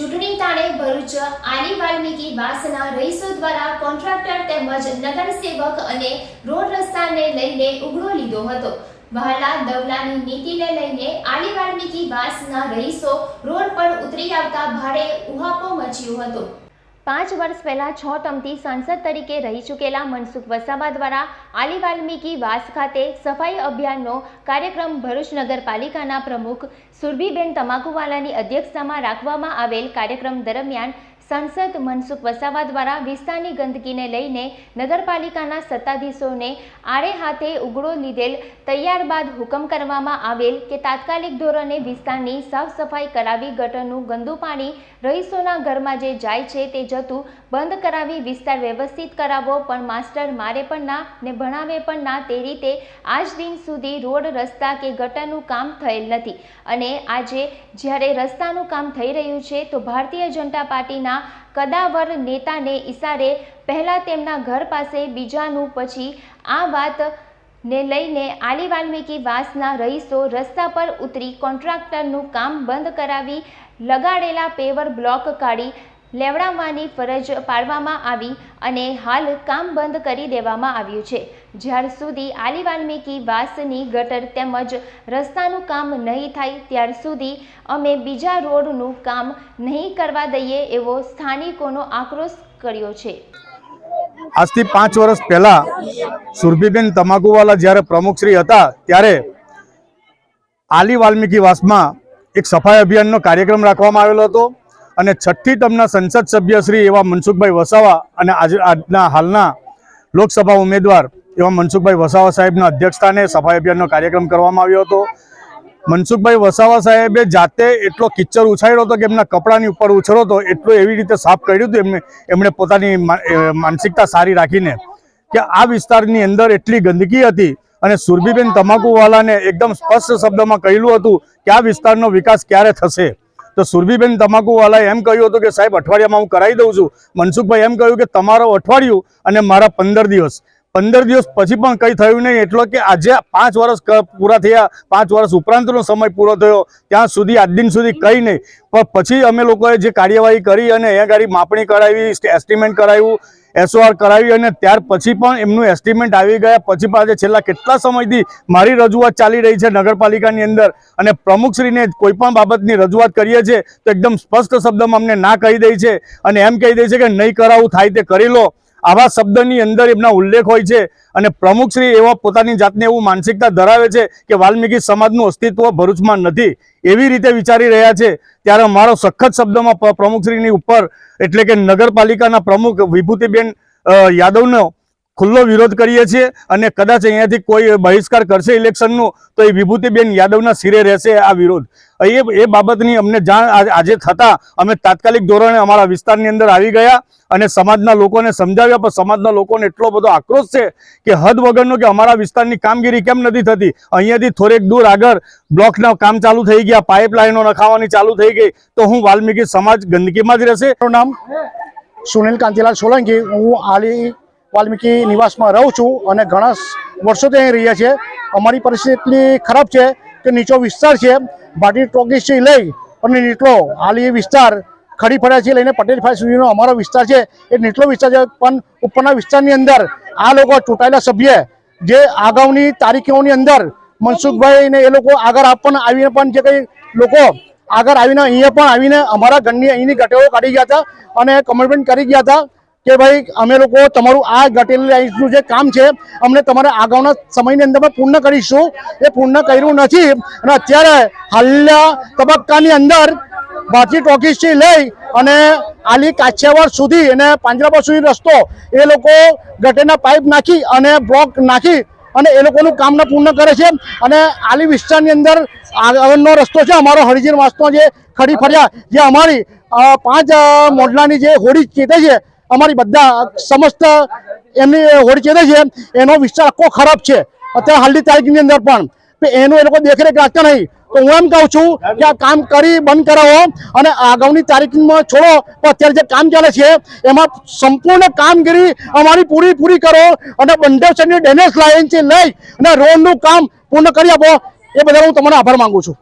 ચૂંટણી તાણે ભરૂચ આલી વાલ્મીકી વાસના રહીશો દ્વારા કોન્ટ્રાક્ટર તેમજ નગરસેવક અને રોડ રસ્તાને લઈને ઉઘડો લીધો હતો. વહાલા દવલાની નીતિને લઈને આલી વાલ્મીકી વાસના રહીશો રોડ પર ઉતરી આવતા ભારે ઉહાપો મચ્યો હતો. પાંચ વર્ષ પહેલાં છ ટર્મથી સાંસદ તરીકે રહી ચૂકેલા મનસુખ વસાવા દ્વારા આલી વાલ્મીકી વાસ ખાતે સફાઈ અભિયાનનો કાર્યક્રમ ભરૂચ નગરપાલિકાના પ્રમુખ સુરભીબેન તમાકુવાલાની અધ્યક્ષતામાં રાખવામાં આવેલ કાર્યક્રમ દરમિયાન સાંસદ મનસુખ વસાવા દ્વારા વિસ્તારની ગંદકીને લઈને નગરપાલિકાના સત્તાધીશોને આડે હાથે ઉગડો લીધેલ તૈયાર બાદ હુકમ કરવામાં આવેલ કે તાત્કાલિક ધોરણે વિસ્તારની સાફ સફાઈ કરાવી ગટરનું ગંદુ પાણી રહીશોના ઘરમાં જે જાય છે તે જતું બંધ કરાવી વિસ્તાર વ્યવસ્થિત કરાવો, પણ માસ્ટર મારે પણ ના ને ભણાવે પણ ના તે રીતે આજ દિન સુધી રોડ, રસ્તા કે ગટરનું કામ થયેલ નથી. અને આજે જ્યારે રસ્તાનું કામ થઈ રહ્યું છે, તો ભારતીય જનતા પાર્ટીના કદાવર નેતાને ઈશારે પહેલાં તેમના ઘર પાસે, બીજાનું પછી આ વાત ને લઈને આલી વાલ્મીકી વાસના રહીશો રસ્તા પર ઉતરી કોન્ટ્રાક્ટરનું કામ બંધ કરાવી લગાડેલા પેવર બ્લોક કાઢી લેવડાવવાની ફરજ પાડવામાં આવી અને હાલ કામ બંધ કરી દેવામાં આવ્યું છે. જ્યાર સુધી આલી વાલ્મીકી વાસની ગટર તેમજ રસ્તાનું કામ નહીં થાય, ત્યાર સુધી અમે બીજા રોડનું કામ નહીં કરવા દઈએ એવો સ્થાનિકોનો આક્રોશ કર્યો છે. આજથી પાંચ વર્ષ પહેલા સુરભીબેન તમાકુવાલા જ્યારે પ્રમુખશ્રી હતા, ત્યારે આલી વાલ્મીકી વાસમાં એક સફાઈ અભિયાનનો કાર્યક્રમ રાખવામાં આવેલો હતો. અને છઠ્ઠી ટર્મના સંસદ સભ્ય શ્રી એવા મનસુખભાઈ વસાવા અને આજે, આજના હાલના લોકસભા ઉમેદવાર એવા મનસુખભાઈ વસાવા સાહેબના અધ્યક્ષસ્થાને સફાઈ અભિયાનનો કાર્યક્રમ કરવામાં આવ્યો હતો. મનસુખભાઈ વસાવા સાહેબે જાતે એટલો કિચ્ચર ઉછાળ્યો હતો કે એમના કપડાની ઉપર ઉછળો હતો, એટલું એવી રીતે સાફ કર્યું હતું એમને, એમણે પોતાની માનસિકતા સારી રાખીને કે આ વિસ્તારની અંદર એટલી ગંદકી હતી અને સુરભીબેન તમાકુવાલાને એકદમ સ્પષ્ટ શબ્દમાં કહેલું હતું કે આ વિસ્તારનો વિકાસ ક્યારે થશે? તો સુરભીબેન તમાકુવાલાએ એમ કહ્યું હતું કે, સાહેબ, અઠવાડિયામાં હું કરાવી દઉં છું. મનસુખભાઈ એમ કહ્યું કે, તમારો અઠવાડિયું અને મારા પંદર દિવસ. પંદર દિવસ પછી પણ કંઈ થયું નહીં, એટલો કે આજે પાંચ વર્ષ પૂરા થયા, પાંચ વર્ષ ઉપરાંતનો સમય પૂરો થયો, ત્યાં સુધી આજ દિન સુધી કંઈ નહીં. પણ પછી અમે લોકોએ જે કાર્યવાહી કરી અને એ ગાડી માપણી કરાવી એસ્ટિમેટ કરાવ્યું એસઓઆર કરાવી અને ત્યાર પછી પણ એમનું એસ્ટિમેટ આવી ગયા. પછી પાછે છેલ્લા કેટલા સમયથી મારી રજૂઆત ચાલી રહી છે નગરપાલિકાની અંદર. અને પ્રમુખશ્રીને કોઈ પણ બાબતની રજૂઆત કરીએ છીએ તો એકદમ સ્પષ્ટ શબ્દમાં અમને ના કહી દે છે. અને એમ કહી દે છે કે નહીં કરાવવું થાય તે કરી લો. આવા શબ્દની અંદર એમના ઉલ્લેખ હોય છે અને પ્રમુખશ્રી એવા પોતાની જાતને એવું માનસિકતા ધરાવે છે કે વાલ્મીકી સમાજનું અસ્તિત્વ ભરૂચમાં નથી એવી રીતે વિચારી રહ્યા છે. ત્યારે મારો સખત શબ્દમાં પ્રમુખશ્રીની ઉપર એટલે કે નગરપાલિકાના પ્રમુખ વિભૂતિબેન યાદવનો ખુલ્લો વિરોધ કરીએ છીએ અને કદાચ અહીંયાથી કોઈ બહિષ્કાર કરશે ઇલેક્શનનું, તો એ વિભૂતિબેન યાદવના સિરે રહેશે આ વિરોધ. એ એ બાબતની અમને જાણ આજ- થતાં અમે તાત્કાલિક ધોરણે અમારા વિસ્તારની અંદર આવી ગયા અને સમાજના લોકોને સમજાવ્યા, પણ સમાજના લોકોને એટલો બધો આક્રોશ છે કે હદ વગરનો કે અમારા વિસ્તારની કામગીરી કેમ નથી થતી? અહીંયાથી થોડેક દૂર આગળ બ્લોકના કામ ચાલુ થઈ ગયા, પાઇપલાઇનો નખાવાની ચાલુ થઈ ગઈ, તો હું વાલ્મીકી સમાજ ગંદકીમાં જ રહેશે. નામ સુનિલ કાંતિલાલ સોલંકી, હું આલી વાલ્મીકી નિવાસમાં રહું છું અને ઘણા વર્ષોથી અહીં રહ્યા છે અમારી પરિસ્થિતિ એટલી ખરાબ છે કે નીચો વિસ્તાર છે. ભાટી ટોકીસથી લઈ અને નીટલો હાલ એ વિસ્તાર ખડી ફળ્યાથી લઈને પટેલ ફળિયા સુધીનો અમારો વિસ્તાર છે. એ નીટલો વિસ્તાર છે, પણ ઉપરના વિસ્તારની અંદર આ લોકો ચૂંટાયેલા સભ્ય જે આગાઉની તારીખોની અંદર મનસુખભાઈને એ લોકો આગળ આપવાના આવીને પણ જે કંઈ લોકો આગળ આવીને અહીંયા પણ આવીને અમારા ઘરની અહીંની ગટેઓ કાઢી ગયા હતા અને કમેન્ટમેન્ટ કરી ગયા હતા. કે ભાઈ, અમે લોકો તમારું આ ગટેલ લાઈનનું જે કામ છે, અમને તમારા આગળના સમયની અંદર પૂર્ણ કરીશું. એ પૂર્ણ કર્યું નથી. અને અત્યારે હાલના તબક્કાની અંદર ભારતીય ટોકીસથી લઈ અને આલી કાછિયાવાડ સુધી અને પાંજરાપોળ સુધી રસ્તો એ લોકો ગટેના પાઇપ નાખી અને બ્લોક નાખી અને એ લોકોનું કામને પૂર્ણ કરે છે. અને આલી વિસ્તારની અંદર આગળનો રસ્તો છે, અમારો હરિજન વાસનો જે ખડી ફર્યા, જે અમારી પાંચ મોડલાની જે હોડી ચેતે છે અમારી બધા સમસ્ત એમની હોડી ચેતે છે એનો વિસ્તાર આખો ખરાબ છે. અત્યારે હાલની તારીખની અંદર પણ. એનું એ લોકો દેખરેખ રાખતા નહીં. તો હું એમ કહું છું કે આ કામ કરી બંધ કરાવો અને આગાઉની તારીખમાં છોડો. પણ અત્યારે જે કામ ચાલે છે, એમાં સંપૂર્ણ કામગીરી અમારી પૂરી પૂરી કરો અને બંડેસરની લાઈન લાઇનથી લઈ અને રોડનું કામ પૂર્ણ કરી આપો. એ બદલ હું તમને આભાર માગું છું.